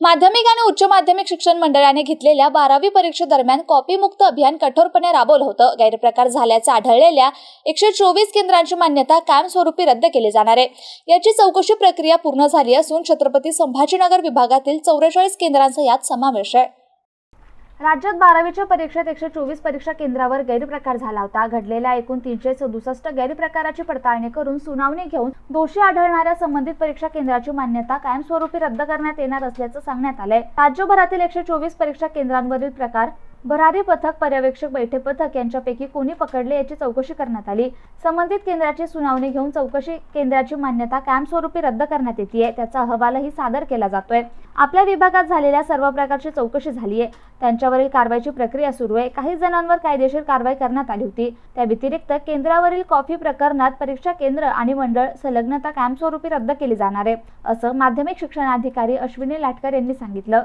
माध्यमिक आणि उच्च माध्यमिक शिक्षण मंडळाने घेतलेल्या बारावी परीक्षेदरम्यान कॉपीमुक्त अभियान कठोरपणे राबवलं होतं. गैरप्रकार झाल्याचं आढळलेल्या एकशे चोवीस केंद्रांची मान्यता कायमस्वरूपी रद्द केली जाणार आहे. याची चौकशी प्रक्रिया पूर्ण झाली असून छत्रपती संभाजीनगर विभागातील चौवेचाळीस केंद्रांचा यात समावेश आहे. राज्यात बारावीच्या परीक्षेत एकशे चोवीस परीक्षा केंद्रावर गैरप्रकार झाला होता. घडलेल्या एकूण तीनशे सदुसष्ट गैरप्रकाराची पडताळणी करून सुनावणी घेऊन दोषी आढळणाऱ्या संबंधित परीक्षा केंद्राची मान्यता कायमस्वरूपी रद्द करण्यात येणार असल्याचं सांगण्यात आलंय. राज्यभरातील एकशे चोवीस परीक्षा केंद्रांवरील प्रकार भरारी पथक पर्यवेक्षक बैठे पथक यांच्यापैकी कोणी पकडले याची चौकशी करण्यात आली. संबंधित केंद्राची सुनावणी घेऊन चौकशी केंद्राची मान्यता कायमस्वरूपी रद्द करण्यात येते त्याचा अहवालही सादर केला जातोय. आपल्या विभागात झालेल्या सर्व प्रकारची चौकशी झाली आहे त्यांच्यावरील कारवाईची प्रक्रिया सुरू आहे. काही जणांवर कायदेशीर कारवाई करण्यात आली होती. त्या व्यतिरिक्त केंद्रावरील कॉफी प्रकरणात परीक्षा केंद्र आणि मंडळ संलग्नता कायमस्वरूपी रद्द केली जाणार आहे असं माध्यमिक शिक्षणाधिकारी अश्विनी लाटकर यांनी सांगितलं.